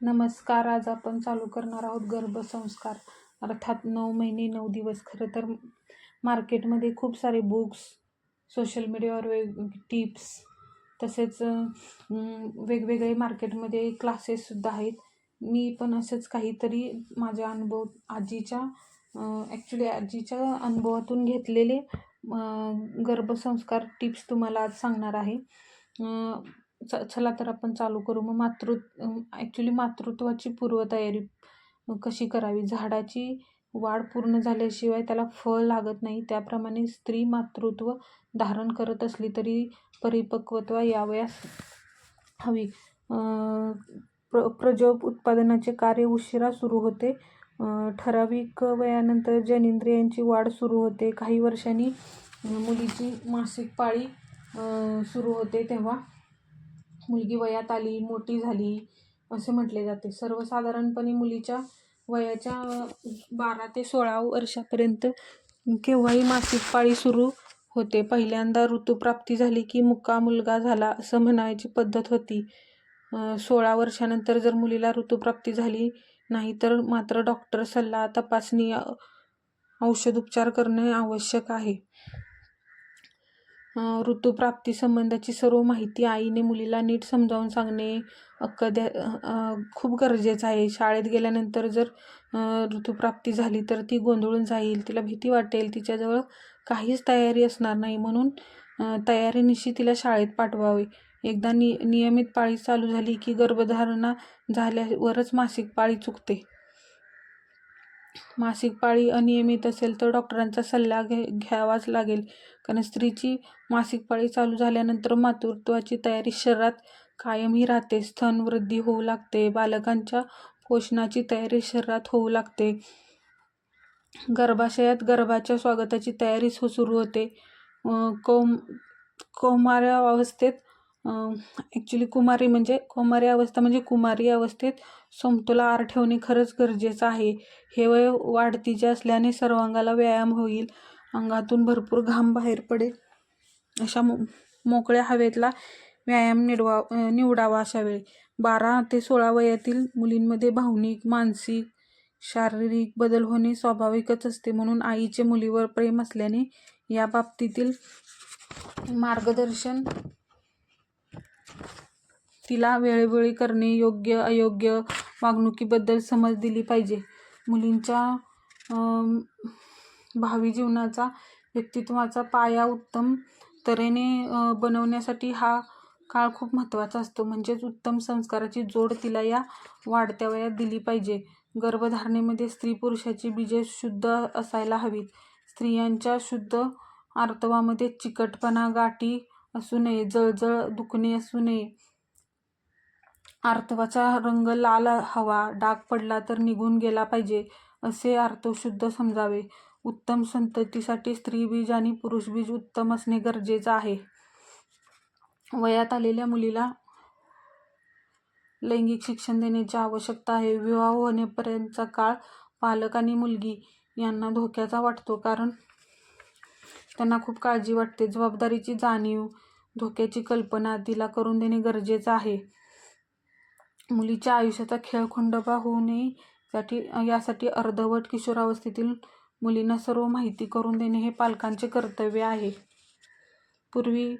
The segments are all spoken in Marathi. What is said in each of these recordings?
नमस्कार आज आपण चालू करणार आहोत गर्भसंस्कार. अर्थात नऊ महिने नऊ दिवस. खरं तर मार्केटमध्ये खूप सारे बुक्स सोशल मीडियावर वेग टिप्स तसेच वेगवेगळे मार्केटमध्ये क्लासेससुद्धा आहेत. मी पण असंच काहीतरी माझ्या अनुभव आजीच्या ॲक्च्युली आजीच्या अनुभवातून घेतलेले गर्भसंस्कार टिप्स तुम्हाला आज सांगणार आहे. च चला तर आपण चालू करू. मग मातृ ॲक्च्युली मातृत्वाची पूर्वतयारी कशी करावी? झाडाची वाढ पूर्ण झाल्याशिवाय त्याला फळ लागत नाही. त्याप्रमाणे स्त्री मातृत्व धारण करत असली तरी परिपक्वत्व यावयास हवी. प्र प्रजोप उत्पादनाचे कार्य उशिरा सुरू होते. ठराविक वयानंतर जनिंद्रियांची वाढ सुरू होते. काही वर्षांनी मुलीची मासिक पाळी सुरू होते तेव्हा मुलगी वयात आली मोठी झाली असे म्हटले जाते. सर्वसाधारणपणे मुलीच्या वयाच्या बारा ते सोळा वर्षापर्यंत केव्हाही मासिक पाळी सुरू होते. पहिल्यांदा ऋतुप्राप्ती झाली की मुक्का मुलगा झाला असं म्हणायची पद्धत होती. सोळा वर्षानंतर जर मुलीला ऋतुप्राप्ती झाली नाही तर मात्र डॉक्टर सल्ला तपासणी औषधोपचार करणे आवश्यक आहे. अं, संबंधाची सर्व माहिती आईने मुलीला नीट समजावून सांगणे कद्या खूप गरजेचं आहे. शाळेत गेल्यानंतर जर ऋतूप्राप्ती ऋतुप्राप्ती झाली तर ती गोंधळून जाईल तिला भीती वाटेल तिच्याजवळ काहीच तयारी असणार नाही म्हणून तयारीनिशी तिला शाळेत पाठवावे. एकदा नि नियमित पाळी चालू झाली की गर्भधारणा झाल्यावरच मासिक पाळी चुकते. मासिक पाळी अनियमित असेल तर डॉक्टरांचा सल्ला घे घ्यावाच लागेल. कारण स्त्रीची मासिक पाळी चालू झाल्यानंतर मातृत्वाची तयारी शरीरात कायमही राहते. स्तन वृद्धी होऊ लागते. बालकांच्या पोषणाची तयारी शरीरात होऊ लागते. गर्भाशयात गर्भाच्या स्वागताची तयारी सु सुरू होते. अं, कौम अवस्थेत ॲक्च्युली कुमारी म्हणजे कुमारी अवस्था म्हणजे कुमारी अवस्थेत समतोल आहार ठेवणे खरंच गरजेचं आहे. हे वय वाढतीचे असल्याने सर्वांगाला व्यायाम होईल. अंगातून भरपूर घाम बाहेर पडेल. अशा मो मोकळ्या हवेतला व्यायाम निडवा निवडावा अशा वेळी. बारा ते सोळा वयातील मुलींमध्ये भावनिक मानसिक शारीरिक बदल होणे स्वाभाविकच असते. म्हणून आईचे मुलीवर प्रेम असल्याने या बाबतीतील मार्गदर्शन तिला वेळोवेळी करणे योग्य अयोग्य वागणुकीबद्दल समज दिली पाहिजे. मुलींच्या भावी जीवनाचा व्यक्तित्वाचा पाया उत्तम तऱ्हेने बनवण्यासाठी हा काळ खूप महत्त्वाचा असतो. म्हणजेच उत्तम संस्काराची जोड तिला या वाढत्या वयात दिली पाहिजे. गर्भधारणेमध्ये स्त्री पुरुषाची बीजे शुद्ध असायला हवीत. स्त्रियांच्या शुद्ध आर्तवामध्ये चिकटपणा गाठी असू नये जळजळ दुखणे असू नये आर्तवाचा रंग लाल हवा डाग पडला तर निघून गेला पाहिजे असे आर्तव शुद्ध समजावे. उत्तम संततीसाठी स्त्रीबीज आणि पुरुषबीज उत्तम असणे गरजेचं आहे. वयात आलेल्या मुलीला लैंगिक शिक्षण देण्याची आवश्यकता आहे. विवाह होण्यापर्यंतचा काळ पालक आणि मुलगी यांना धोक्याचा वाटतो कारण त्यांना खूप काळजी वाटते. जबाबदारीची जाणीव धोक्याची कल्पना तिला करून देणे गरजेचं आहे. मुलीच्या आयुष्याचा खेळखंडोबा होऊ नये साठी यासाठी अर्धवट किशोरावस्थेतील मुलींना सर्व माहिती करून देणे हे पालकांचे कर्तव्य आहे. पूर्वी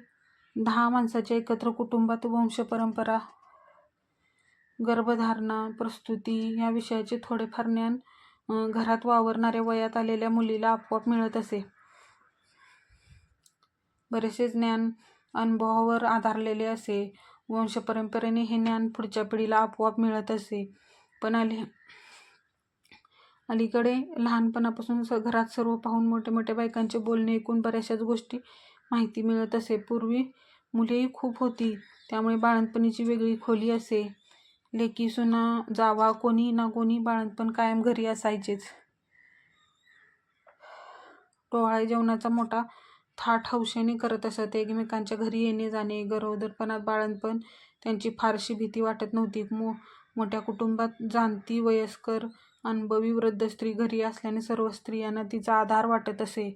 दहा माणसाच्या एकत्र कुटुंबात वंशपरंपरा गर्भधारणा प्रस्तुती या विषयाचे थोडेफार ज्ञान घरात वावरणाऱ्या वयात आलेल्या मुलीला आपोआप मिळत असे. बरेचसे ज्ञान अनुभवावर आधारलेले असे. वंशपरंपरेने हे ज्ञान पुढच्या पिढीला आपोआप मिळत असे. पण अली अलीकडे लहानपणापासून स घरात सर्व पाहून मोठे मोठे बायकांचे बोलणे ऐकून बऱ्याचशाच गोष्टी माहिती मिळत असे. पूर्वी मुलेही खूप होती त्यामुळे बाळंतपणीची वेगळी खोली असे. लेकी सुना जावा कोणी ना कोणी बाळंतपण कायम घरी असायचेच. डोहाळे जेवणाचा मोठा थाट हौशेने करत असत. एकमेकांच्या घरी येणे जाणे गरोदरपणात बाळंतपण त्यांची फारशी भीती वाटत नव्हती. मो मोठ्या कुटुंबात जाणती वयस्कर अनुभवी वृद्ध स्त्री घरी असल्याने सर्व स्त्रियांना तिचा आधार वाटत असे.